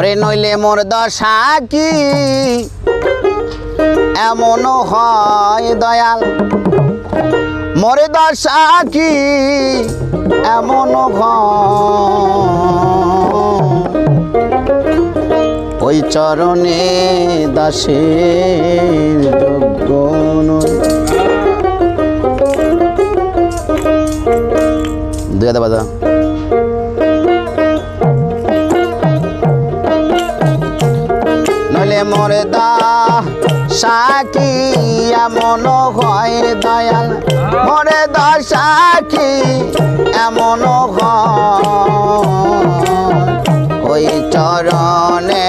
ওরে নইলে মোর দশা কি? এমন হয় দয়াল। মোর দশা কি? এমন ওই চরণে দাসের মোরে দা সাকি এমন হয় দয়াল। মোরে দা সাকি এমন ওই চরণে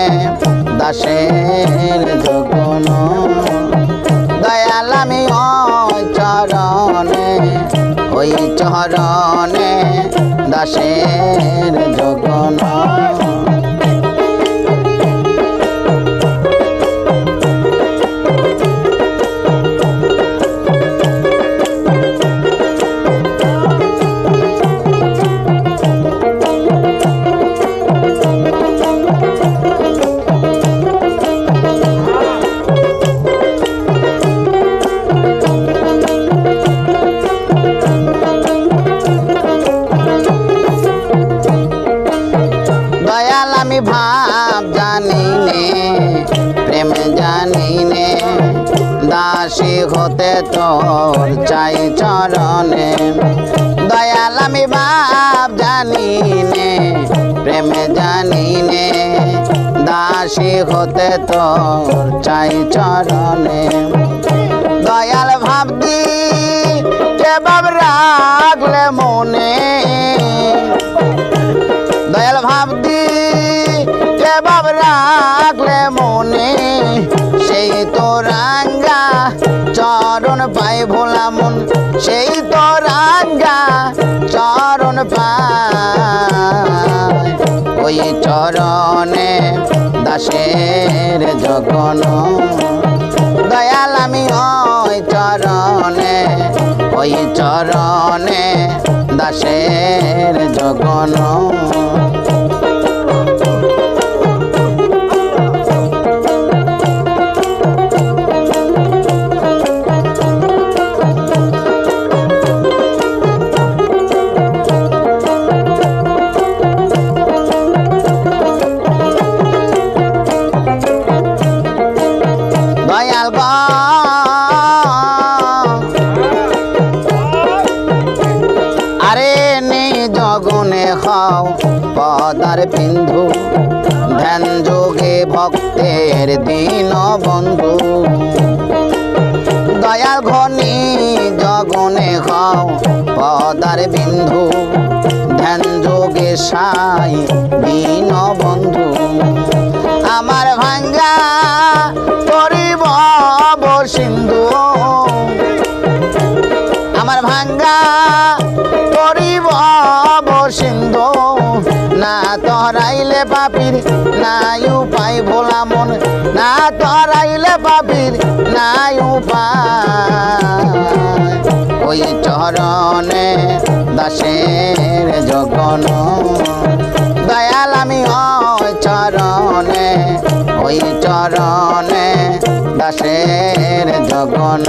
দাসের যোগন দয়াল আমি ওই চরণে ওই চরণে দাসের যোগন জানি নে দাসী হতে তোর চাই চরণে। দয়াল আমি ভাব জানি নে প্রেম জানি নে দাসী হতে তোর চাই চরণে। দয়াল ভাবদি কে বাব রাখলে রাঙ্গা চরণ পাই ভোলা মন, সেই তো রাঙ্গা চরণ পাই। ওই চরণে দাসের জগন, দয়াল আমি ওই চরণে ওই চরণে দাসের জগন। খাও পদার বিন্ধু ধ্যান যোগে ভক্তের দিন বন্ধু। দয়াল ঘনি জগনে খাও পদার বিন্ধু ধ্যান যোগে সাই দিন বন্ধু। না তরাইলে পাপির নাই উপায় ভোলা মন। না তরাইলে পাপির নাই উপায়। ওই চরণে দাসের জগন। দয়াল আমি ওই চরণে ওই চরণে দাসের জগন।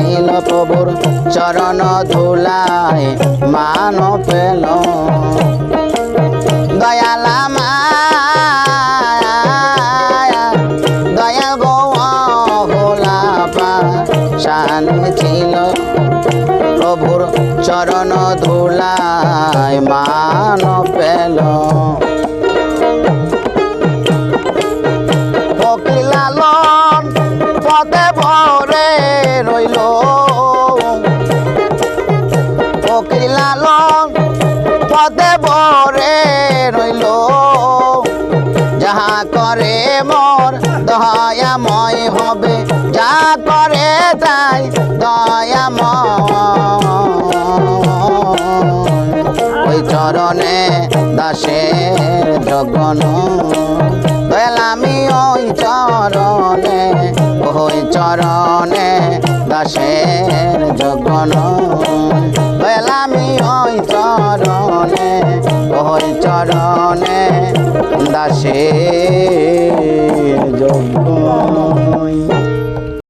ছিল প্রভুর চরণ ধুলায় মান পেল। দয়াল আমার দয়াল গো খোলা পা শানি ছিল। প্রভুর চরণ ধুলায় মান পেল। কি লালন পদে বরে রইল। যাহা করে মোর দয়াময় হবে, যা করে তাই দয়াময়। ওই চরণে দাসের জগন ওই চরণে ওই চরণে দাসের জগন বেলামি ওই চরণে ওই চরণে দাসের